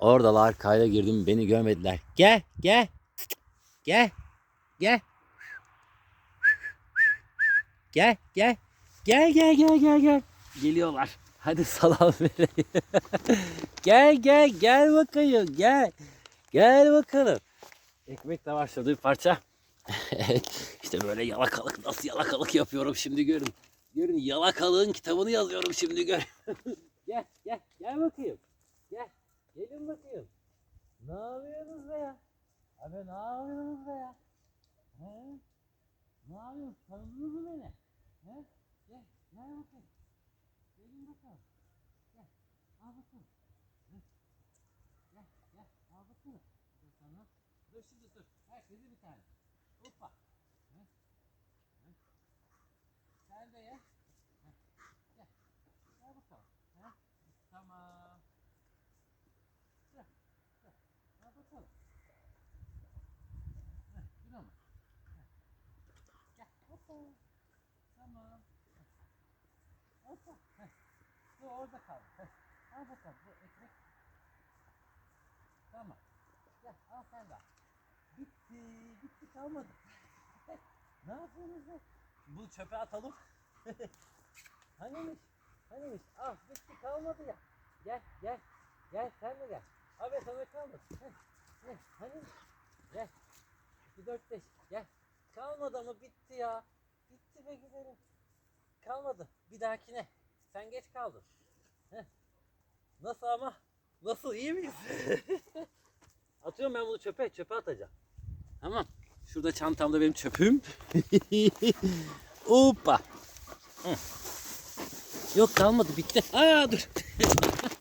Oradalar kayda girdim beni görmediler. Gel gel. Gel. Gel. Gel gel. Gel gel gel gel gel. Geliyorlar. Hadi salam vereyim. gel gel gel bakayım gel. Gel bakalım. Ekmek de şurada bir parça. evet işte böyle yalakalık nasıl yalakalık yapıyorum şimdi görün. Görün yalakalığın kitabını yazıyorum şimdi gör. gel gel gel bakayım. Gel. Gelin bakayım. Ne yapıyorsunuz be ya? Abi ne yapıyorsunuz be ya? He? Ne yapıyorsunuz? Tanıdınız mı beni? He? Gel, gel bakayım. Gelin bakalım. Gel, al bakalım. Hı. Gel, gel, al bakalım. Dur sana. Dur şimdi dur. Herkese bir tane. Hoppa. Hı. Hı. Sen de ye. Hı. Gel. Gel bakalım. Hı. Tamam. Gel, gel. Al bakalım. Heh, dur ama. Heh. Gel. Hoppa. Tamam. Hoppa. Heh. Dur orada kal. Heh. Al bakalım bu ekmek. Tamam. Gel al sen de. al. Bitti. Bitti kalmadı. ne yapıyorsunuz lan? Bunu çöpe atalım. Hanimiş? Hanimiş? Al bitti kalmadı ya. Gel gel. Gel sen de gel. Abi sana kalmadı. Heh, heh, Hanimiş? Gel. 2 4 5 gel. Kalmadı ama bitti ya. Bitti be güzelim. Kalmadı. Bir dahakine. Sen geç kaldın. Heh. Nasıl ama? Nasıl iyi miyiz? Atıyorum ben bunu çöpe. Çöpe atacağım. Tamam. Şurada çantamda benim çöpüm. Hoppa. Yok kalmadı bitti. Aa dur.